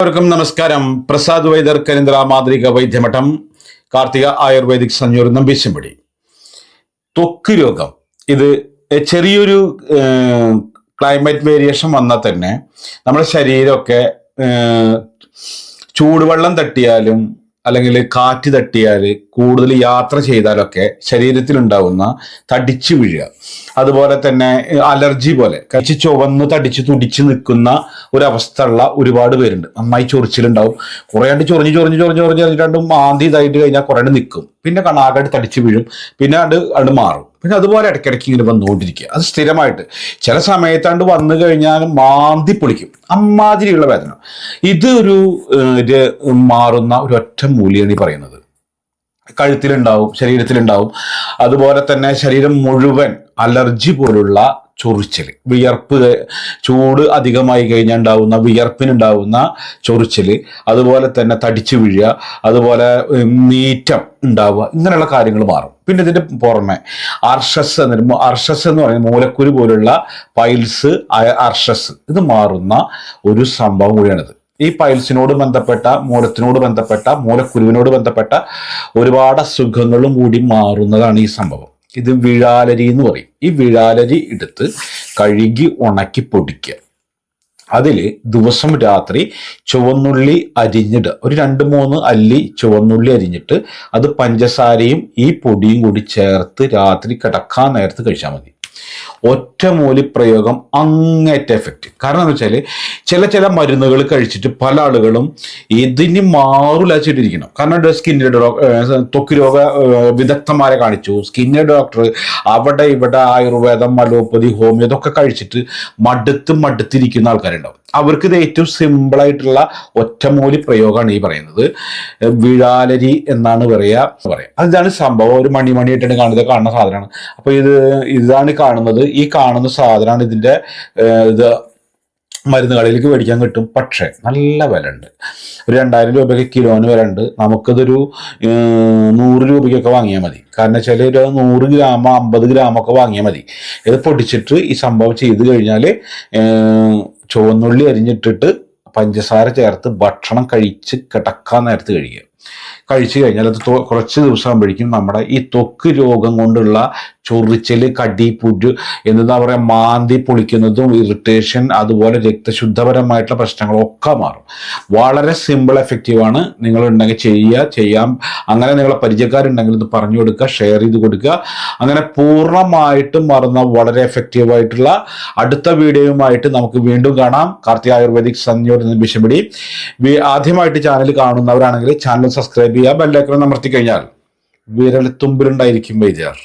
എല്ലാവർക്കും നമസ്കാരം. പ്രസാദ് വൈദ്യർ കരിന്ദ്ര മാതൃക വൈദ്യമഠം കാർത്തിക ആയുർവേദിക് സഞ്ജൂർ നമ്പീശമ്പടി ത്വക്ക് രോഗം. ഇത് ചെറിയൊരു ക്ലൈമറ്റ് വേരിയേഷൻ വന്നാൽ തന്നെ നമ്മുടെ ശരീരമൊക്കെ ചൂടുവെള്ളം തട്ടിയാലും അല്ലെങ്കിൽ കാറ്റ് തട്ടിയാൽ കൂടുതൽ യാത്ര ചെയ്താലൊക്കെ ശരീരത്തിലുണ്ടാവുന്ന തടിച്ചു വീഴുക. അതുപോലെ തന്നെ അലർജി പോലെ. കഴിച്ച് ചുവന്ന് തടിച്ച് തുടിച്ച് നിൽക്കുന്ന ഒരവസ്ഥ ഉള്ള ഒരുപാട് പേരുണ്ട്. നന്നായി ചൊറിച്ചിലുണ്ടാവും. കുറേ ആണ്ട് ചൊറിഞ്ഞ് ചൊറിഞ്ഞ് ചൊറിഞ്ഞ് ചൊറിഞ്ഞ് ചൊറിഞ്ഞിട്ടാണ്ട് മാന്തി ഇതായിട്ട് കഴിഞ്ഞാൽ കുറേ നിൽക്കും. പിന്നെ കണാകായിട്ട് തടിച്ച് വീഴും. പിന്നെ അത് അത് മാറും. പിന്നെ അതുപോലെ ഇടയ്ക്കിടയ്ക്ക് ഇങ്ങനെ വന്നുകൊണ്ടിരിക്കുക. അത് സ്ഥിരമായിട്ട്. ചില സമയത്താണ്ട് വന്നു കഴിഞ്ഞാൽ മാന്തി പൊളിക്കും. അമ്മാതിരിയുള്ള വേദന. ഇത് ഒരു മാറുന്ന ഒരു ഒറ്റ മൂലിയാണ് ഈ പറയുന്നത്. കഴുത്തിലുണ്ടാവും ശരീരത്തിലുണ്ടാവും. അതുപോലെ തന്നെ ശരീരം മുഴുവൻ അലർജി പോലുള്ള ചൊറിച്ചൽ വിയർപ്പ് ചൂട് അധികമായി കഴിഞ്ഞാൽ ഉണ്ടാവുന്ന വിയർപ്പിനുണ്ടാവുന്ന ചൊറിച്ചിൽ അതുപോലെ തന്നെ തടിച്ചു വീഴുക അതുപോലെ നീറ്റം ഉണ്ടാവുക ഇങ്ങനെയുള്ള കാര്യങ്ങൾ മാറും. പിന്നെ ഇതിന്റെ പുറമെ അർഷസ് എന്ന് അർഷസ് എന്ന് പറയുന്നത് മൂലക്കുരു പോലുള്ള പൈൽസ് അർഷസ് ഇത് മാറുന്ന ഒരു സംഭവം കൂടിയാണിത്. ഈ പൈൽസിനോട് ബന്ധപ്പെട്ട മൂലത്തിനോട് ബന്ധപ്പെട്ട മൂലക്കുരുവിനോട് ബന്ധപ്പെട്ട ഒരുപാട് അസുഖങ്ങളും കൂടി മാറുന്നതാണ് ഈ സംഭവം. ഇത് വിഴാലരി എന്ന് പറയും. ഈ വിഴാലരി എടുത്ത് കഴുകി ഉണക്കി പൊടിക്കുക. അതിൽ ദിവസം രാത്രി ചുവന്നുള്ളി അരിഞ്ഞിടുക. ഒരു രണ്ട് മൂന്ന് അല്ലി ചുവന്നുള്ളി അരിഞ്ഞിട്ട് അത് പഞ്ചസാരയും ഈ പൊടിയും കൂടി ചേർത്ത് രാത്രി കിടക്കാൻ നേരത്ത് കഴിച്ചാൽ മതി. ഒറ്റമൂലി പ്രയോഗം അങ്ങേറ്റ എഫക്റ്റ് കാരണം എന്ന് വെച്ചാൽ ചില ചില മരുന്നുകൾ കഴിച്ചിട്ട് പല ആളുകളും ഇതിന് മാറില്ല ചെയ്തിരിക്കണം കാരണം സ്കിന്നിന്റെ ത്വക്ക് രോഗ വിദഗ്ധന്മാരെ കാണിച്ചു. സ്കിന്നിന്റെ ഡോക്ടർ അവിടെ ഇവിടെ ആയുർവേദം അലോപ്പതി ഹോമിയോ ഇതൊക്കെ കഴിച്ചിട്ട് മടുത്ത് മടുത്തിരിക്കുന്ന ആൾക്കാരുണ്ടാവും. അവർക്ക് ഇത് ഏറ്റവും സിമ്പിളായിട്ടുള്ള ഒറ്റമൂലി പ്രയോഗമാണ് ഈ പറയുന്നത്. വിഴാലരി എന്നാണ് പറയുക പറയാം. അതാണ് സംഭവം? ഒരു മണി മണിയായിട്ടാണ് കാണുന്നത്. കാണുന്ന സാധനമാണ്. അപ്പോൾ ഇത് ഇതാണ് കാണുന്നത്. ഈ കാണുന്ന സാധനമാണ് ഇതിന്റെ ഇത് മരുന്ന് കടയിലേക്ക് മേടിക്കാൻ കിട്ടും. പക്ഷേ നല്ല വില ഉണ്ട് ഒരു രണ്ടായിരം രൂപയ്ക്ക് കിലോന് വില ഉണ്ട്. നമുക്കിതൊരു നൂറ് രൂപയ്ക്കൊക്കെ വാങ്ങിയാൽ മതി. കാരണം വെച്ചാൽ ഒരു നൂറ് ഗ്രാം അമ്പത് ഗ്രാമൊക്കെ വാങ്ങിയാൽ മതി. ഇത് പൊടിച്ചിട്ട് ഈ സംഭവം ചെയ്ത് കഴിഞ്ഞാൽ ചുവന്നുള്ളി അരിഞ്ഞിട്ടിട്ട് പഞ്ചസാര ചേർത്ത് ഭക്ഷണം കഴിച്ച് കിടക്കാൻ നേരത്ത് കഴിയുക. കഴിച്ചു കഴിഞ്ഞാൽ അത് കുറച്ച് ദിവസം ആകുമ്പോഴേക്കും നമ്മുടെ ഈ ത്വക്ക് രോഗം കൊണ്ടുള്ള ചൊറിച്ചൽ കടി പുരു എന്താ പറയുക മാന്തി പൊളിക്കുന്നതും ഇറിറ്റേഷൻ അതുപോലെ രക്തശുദ്ധപരമായിട്ടുള്ള പ്രശ്നങ്ങളൊക്കെ മാറും. വളരെ സിമ്പിൾ എഫക്റ്റീവാണ് നിങ്ങളുണ്ടെങ്കിൽ ചെയ്യുക ചെയ്യാം. അങ്ങനെ നിങ്ങളെ പരിചയക്കാരുണ്ടെങ്കിൽ ഇത് പറഞ്ഞു കൊടുക്കുക ഷെയർ ചെയ്ത് കൊടുക്കുക. അങ്ങനെ പൂർണമായിട്ടും മറന്ന വളരെ എഫക്റ്റീവായിട്ടുള്ള അടുത്ത വീഡിയോയുമായിട്ട് നമുക്ക് വീണ്ടും കാണാം. കാർത്തിക ആയുർവേദിക് സഞ്ജോട് ബിഷബിടി ആദ്യമായിട്ട് ചാനൽ കാണുന്നവരാണെങ്കിൽ ചാനൽ സബ്സ്ക്രൈബ് ചെയ്യുക ബെല്ലൈക്കൺ അമർത്തി കഴിഞ്ഞാൽ വിരൽ തുമ്പിലുണ്ടായിരിക്കും വൈദ്യർ